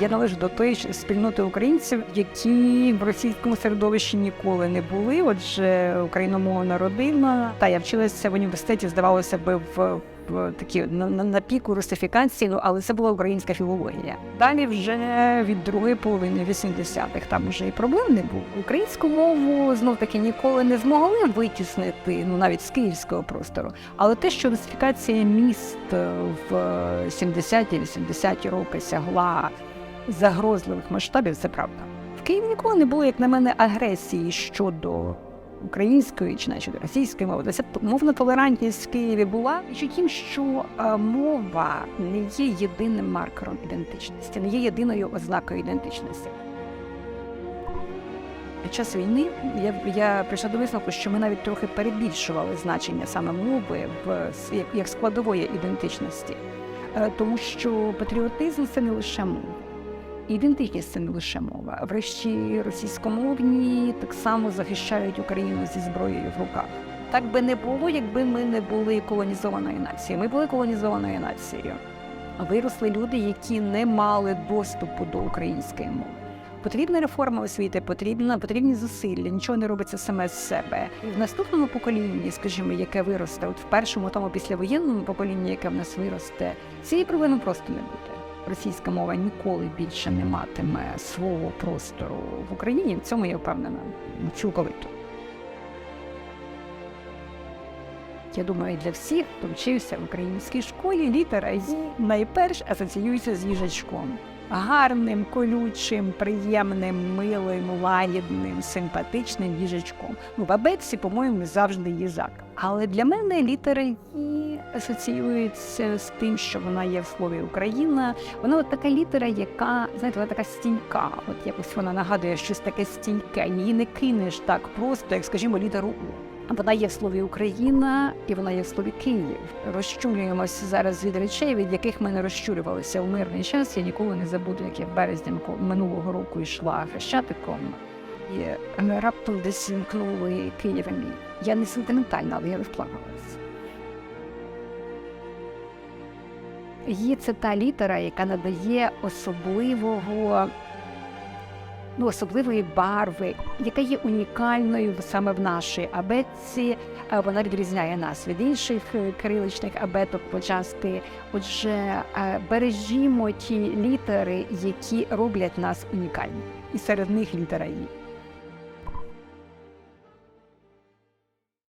Я належу до тої спільноти українців, які в російському середовищі ніколи не були. Отже, україномовна родина. Та я вчилася в університеті, здавалося би, в. Такі на, на, на піку русифікації, ну але це була українська філологія. Далі вже від другої половини 80-х там вже і проблем не було. Українську мову знов таки ніколи не змогли витіснити, ну навіть з київського простору. Але те, що русифікація міст в 70-ті 80-ті роки сягла загрозливих масштабів, це правда. В Києві ніколи не було, як на мене, агресії щодо української чи навіть російської мови. Тобто мовна толерантність в Києві була і тим, що е, мова не є єдиним маркером ідентичності, не є єдиною ознакою ідентичності. Під час війни я, я прийшла до висновку, що ми навіть трохи перебільшували значення саме мови в як, як складової ідентичності, Е, тому що патріотизм це не лише мова. Ідентичність лише мова. Врешті російськомовні так само захищають Україну зі зброєю в руках. Так би не було, якби ми не були колонізованою нацією. Ми були колонізованою нацією. Виросли люди, які не мали доступу до української мови. Потрібна реформа освіти, потрібна потрібні зусилля, нічого не робиться саме з себе. І в наступному поколінні, скажімо, яке виросте, от в першому тому післявоєнному поколінні, яке в нас виросте, цієї проблеми просто не буде. Російська мова ніколи більше не матиме свого простору в Україні. В цьому я впевнена цілковито. Я думаю, для всіх, хто вчився в українській школі, літера «Й» найперш асоціюється з їжачком. Гарним, колючим, приємним, милим, лагідним, симпатичним їжачком. Ну, в абетці, по-моєму, завжди їжак. Але для мене літера «Й» асоціюється з тим, що вона є в слові Україна. Вона от така літера, яка знаєте, вона така стійка. От якось вона нагадує щось таке стійке. Її не кинеш так просто, як, скажімо, літеру У. Вона є в слові Україна і вона є в слові Київ. Розчулюємося зараз від речей, від яких ми не розчулювалися у мирний час. Я ніколи не забуду, як я в березні минулого року йшла хрещатиком. І раптом десь вімкнули Києва мій. Я не сентиментальна, але я розплакалася. Є це та літера, яка надає особливого, ну, особливої барви, яка є унікальною саме в нашій абетці. Е, Вона відрізняє нас від інших е, кириличних абеток почасти. Отже, е, бережімо ті літери, які роблять нас унікальні. І серед них літера «І».